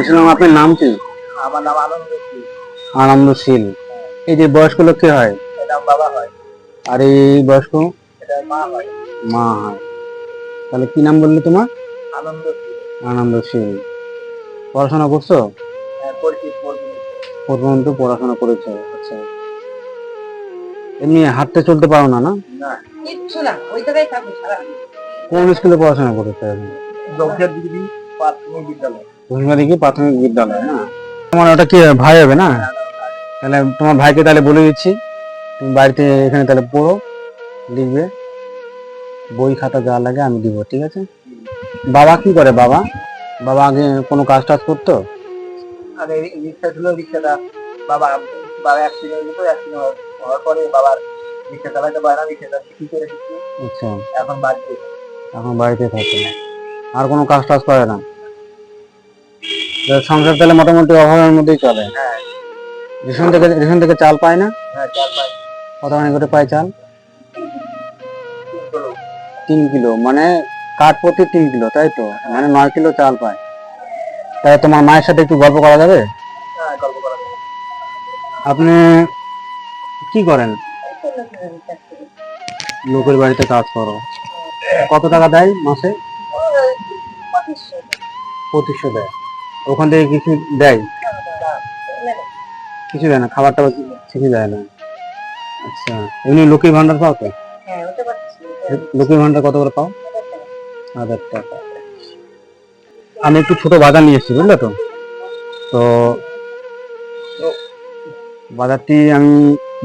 বলছিলাম আপনার নাম কি? আমার নাম আনন্দ শীল। আনন্দশীল। এই যে বয়স্ক লোক কি হয়? এটা বাবা হয়। আর এই বয়স্ক? এটা মা হয়। মা হয়। তাহলে কি নাম বললে তোমার? আনন্দ শীল। আনন্দশীল। পড়াশোনা করছ? হ্যাঁ। পর্যন্ত পড়াশোনা করেছ আচ্ছা। এমনি হাঁটতে চলতে পারো না না? কিচ্ছু না ওই জায়গায় থাকো সারা কোন স্কুলে পড়াশোনা করেছ প্রাথমিক বিদ্যালয় ঘোষবাড়ি প্রাথমিক বিদ্যালয় না? তোমার ওটা কি ভাই হবে না? তাহলে তোমার ভাইকে তাহলে বলে দিচ্ছি। তুমি বাড়িতে এখানে তাহলে পড়ো লিখবে। বই খাতা যা লাগে আমি দিব ঠিক আছে? বাবা কি করে বাবা? বাবা আগে কোনো কাজ টাজ করতো? আগে রিক্সা ছিল রিক্সাটা বাবা বাবা অ্যাক্সিডেন্ট হয়েছিল অ্যাক্সিডেন্ট হওয়ার পরে বাবার রিক্সা চালাতে পারে না রিক্সাটা কি করে আচ্ছা। এখন বাড়িতে এখন বাড়িতে থাকে। আর কোনো কাজ টাজ করে না? সংসার তাহলে মোটামুটি অভাবের মধ্যেই চলে। হ্যাঁ। রেশন থেকে রেশন থেকে চাল পায় না? হ্যাঁ কত মানে করে পায় চাল? তিন কিলো। মানে কাঠ প্রতি তিন কিলো তাই তো? মানে নয় কিলো চাল পায়। তাই তোমার মায়ের সাথে একটু গল্প করা যাবে? হ্যাঁ গল্প করা যায়। আপনি কি করেন? লোকের বাড়িতে কাজ করো। কত টাকা দেয় মাসে? পঁচিশশো দেয়। ওখান থেকে কিছু দেয়? কিছু দেয় না খাবার টাবার কিছু দেয় না। আচ্ছা এমনি লক্ষ্মীর ভান্ডার পাও তো লক্ষ্মীর ভান্ডার কত করে পাও? হাজার টাকা। আমি একটু ছোট বাজার নিয়ে এসেছি বুঝলে তো? তো বাজারটি আমি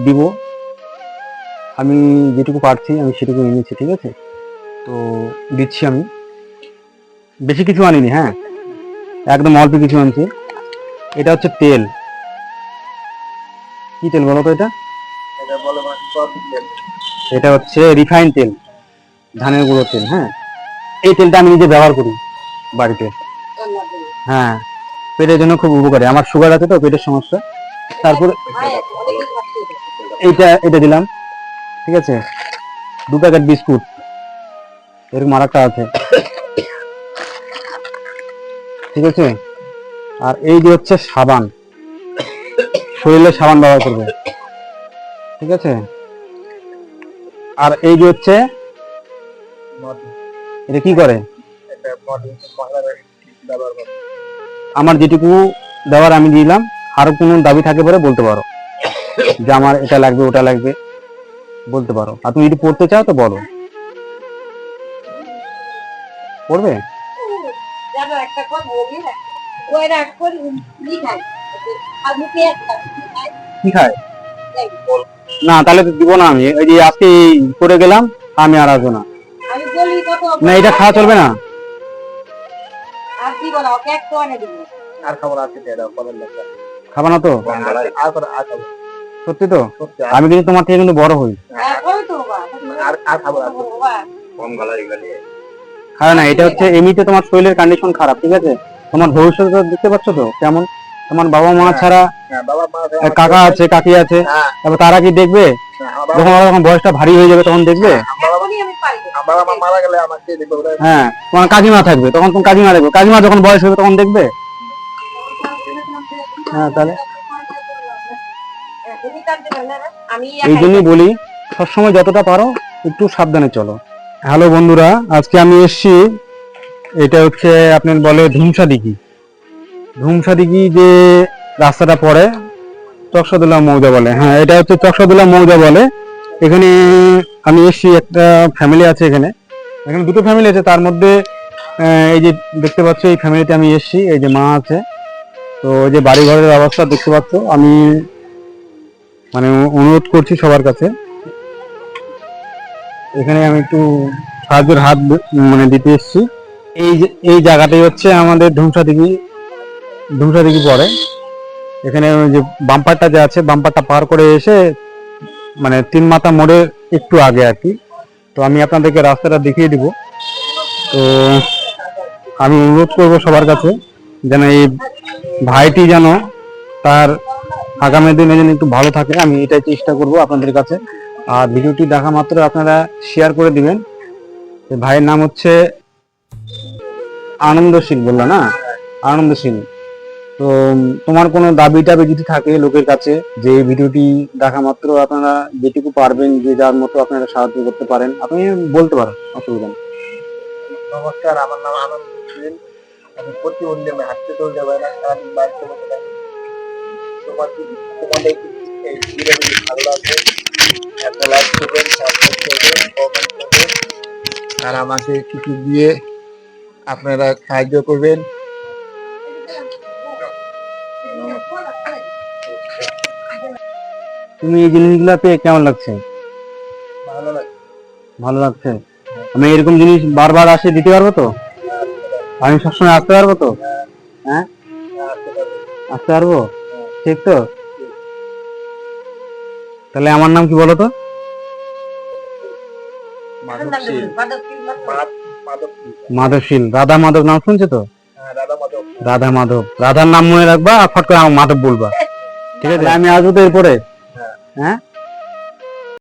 দিব। আমি যেটুকু পারছি আমি সেটুকু এনেছি ঠিক আছে? তো দিচ্ছি আমি। বেশি কিছু আনিনি হ্যাঁ? একদম অল্প কিছু আনছি। এটা হচ্ছে তেল। কি তেল বলো তো এটা? এটা মানে হচ্ছে রিফাইন তেল ধানের গুঁড়ো তেল হ্যাঁ? এই তেলটা আমি নিজে ব্যবহার করি বাড়িতে। হ্যাঁ পেটের জন্য খুব উপকারী। আমার সুগার আছে তো পেটের সমস্যা। তারপর এইটা এটা দিলাম ঠিক আছে? দু প্যাকেট বিস্কুট। এরকম আর একটা আছে। ঠিক আছে? আর এই যে হচ্ছে সাবান। শরীরে সাবান ব্যবহার করবে। ঠিক আছে? আর এই যে হচ্ছে এটা কি করে? আমার যেটুকু দেওয়ার আমি দিলাম, আর কোনো দাবি থাকে পরে বলতে পারো। যে আমার এটা লাগবে, ওটা লাগবে, বলতে পারো। আর তুমি যদি পড়তে চাও তো বলো। পড়বে? জানো একটা বলি না? ওই রাগ করে আর মুখে একটা কি খায়? না তাহলে তো দিব না আমি। এই যে আজকে করে গেলাম আমি আর আসব না। আমি বলি কত না এটা খাওয়া চলবে না। আর কি বলো ওকে একটু আনে দিব? আর খাবার আছে দিয়ে দাও কলের লোক খাবে না তো? আর করে আর সত্যি তো? সত্যি আমি কিন্তু তোমার থেকে কিন্তু বড় হই। আর কই তো বাবা। আর আর খাবার আছে। কম গলা এগুলো খাবে না এটা হচ্ছে এমনিতে তোমার শরীরের কন্ডিশন খারাপ ঠিক আছে? তোমার ভবিষ্যৎ দেখতে পাচ্ছ তো কেমন? তোমার বাবা মা ছাড়া হ্যাঁ বাবা মা আছে, আহ, কাকা আছে কাকি আছে হ্যাঁ। তারপর তারা কি দেখবে? হ্যাঁ, যখন যখন বয়সটা ভারী হয়ে যাবে তখন দেখবে? এখনই আমি পারি। আমার বাবা মা মারা গেলে আমাকে দেখবে ওরা হ্যাঁ তোমার কাকিমা থাকবে তখন তোমার কাকিমা দেখবে। কাকিমা যখন বয়স হবে তখন দেখবে? হ্যাঁ তাহলে? তুমি এই জন্যই বলি সবসময় যতটা পারো একটু সাবধানে চলো। হ্যালো বন্ধুরা, আজকে আমি এসছি, এটা হচ্ছে আপনার বলে ধুমসা দিঘি ধুমসা দিঘি যে রাস্তাটা পড়ে চকসাদুল্লাহ মৌজা বলে। হ্যাঁ এটা হচ্ছে চকসাদুল্লাহ মৌজা বলে। এখানে আমি এসছি, একটা ফ্যামিলি আছে এখানে। এখানে দুটো ফ্যামিলি আছে, তার মধ্যে এই যে দেখতে পাচ্ছ, এই ফ্যামিলিতে আমি এসেছি, এই যে মা আছে। তো এই যে বাড়ি ঘরের অবস্থা দেখতে পাচ্ছ, আমি মানে অনুরোধ করছি সবার কাছে। এখানে আমি একটু সাহায্যের হাত মানে দিতে এসেছি। এই এই জায়গাটাই হচ্ছে আমাদের ধুমসা দিঘি ধুমসা দিঘি পড়ে এখানে যে বাম্পারটা যে আছে, বাম্পারটা পার করে এসে মানে তিন মাথা মোড়ে একটু আগে আর কি। তো আমি আপনাদেরকে রাস্তাটা দেখিয়ে দিব। তো আমি অনুরোধ করব সবার কাছে যেন এই ভাইটি যেন তার আগামী দিনে যেন একটু ভালো থাকে। আমি এটাই চেষ্টা করব আপনাদের কাছে। আর ভিডিওটি দেখা মাত্র আপনারা শেয়ার করে দিবেন। ভাইয়ের নাম হচ্ছে আনন্দশীল বলল না? আনন্দশীল তো তোমার কোনো দাবি টাবি যদি থাকে লোকের কাছে যে ভিডিওটি দেখা মাত্র আপনারা যেটুকু পারবেন, যে যার মতো আপনারা সাহায্য করতে পারেন, আপনি বলতে পারেন, অসুবিধা নেই। নমস্কার, আমার নাম আনন্দ সিং। আমি প্রতিবন্ধী হাঁটতে না, সারাদিন তোমার ভালো লাগবে একটা লাইক করবেন সাবস্ক্রাইব করবেন কমেন্ট করবেন আর আমাকে কিছু দিয়ে আপনারা সাহায্য করবেন। তুমি এই জিনিসগুলো পেয়ে কেমন লাগছে? ভালো লাগে ভালো লাগছে। আমি এরকম জিনিস বারবার আসে দিতে পারব তো? আমি সবসময় আসতে পারব তো? হ্যাঁ। আসতে পারব? ঠিক তো? তাহলে আমার নাম কি বলো তো মাধব শীল। মাধব শীল মাধবশীল রাধা মাধব নাম শুনছো তো? হ্যাঁ রাধা মাধব। রাধার নাম মনে রাখবা আর ফট করে আমার মাধব বলবা। ঠিক আছে? আমি আসব তো এরপরে। হ্যাঁ। হ্যাঁ?